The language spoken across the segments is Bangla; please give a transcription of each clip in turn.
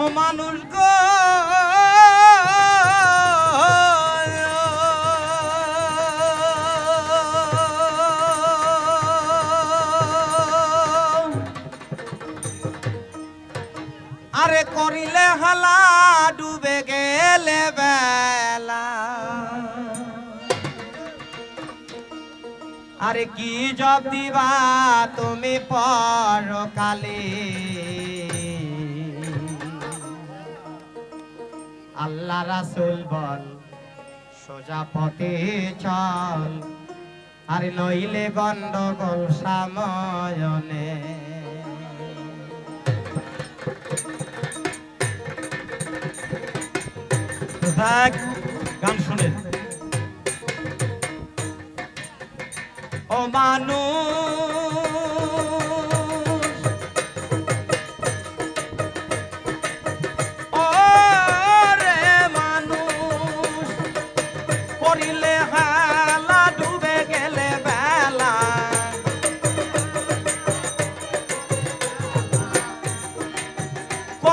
ও মানুষ গো। আরে করিলে হালা, ডুবে গেলে বেলা। আরে কি জব দিবা তুমি পরকালে? রাসুল বল সোজা পথে চল আরে নইলে গন্ডগোল সাময়নে। গান শুনেন ও মানুষ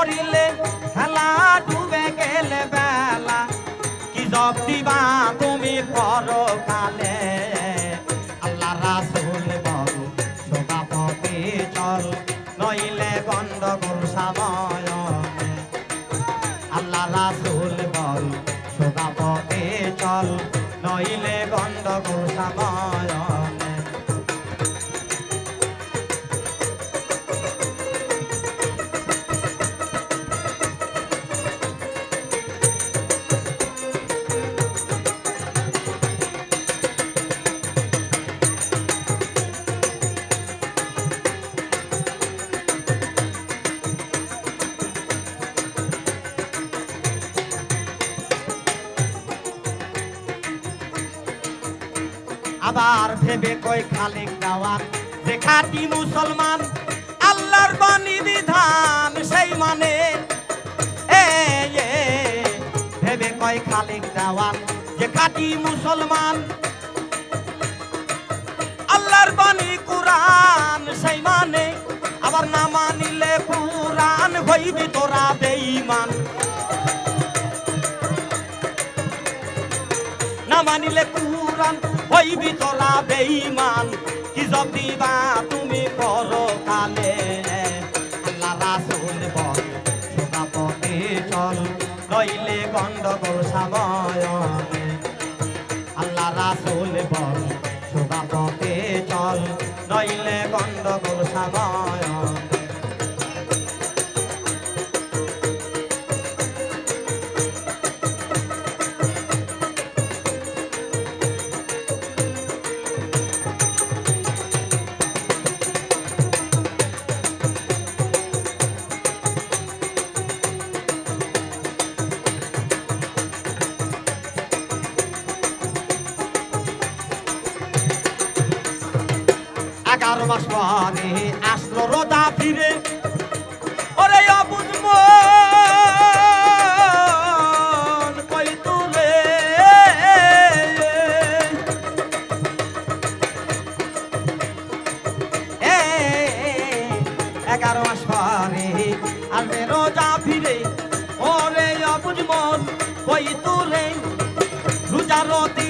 করিলে হেলা ডুবে গেলে বেলা। কি জব দিবা তুমি করো কালে। আল্লাহ রাসুল বল সোগা পথে চল, নইলে গন্ডগোল সময় আল্লাহ রাসুল বল সোগা পথে চল, নইলে গন্ডগোল সময় আবার ভেবে কই খালেক দাওয়ার যে খাটি মুসলমান আল্লাহর বাণী বিধান সেই মানে। এ ভেবে কয় খালেক দাওয়ার যে খাটি মুসলমান আল্লাহর বাণী মানিলে কুরান হইবি তোলা বেঈমান। কি জব দিবা তুমি করো কালে আল্লাহ রাসূল বল সোনা পথে চল নইলে গন্ডগোল সাময়নে এগারো মাস পরে আসলো রোজা ফিরে। ওরে অবুজ কই তুলে এ, এগারো মাস পরে আসবে রোজা ফিরে। ওরে অবুজ মন কই তুলে রোজারো তিরিশ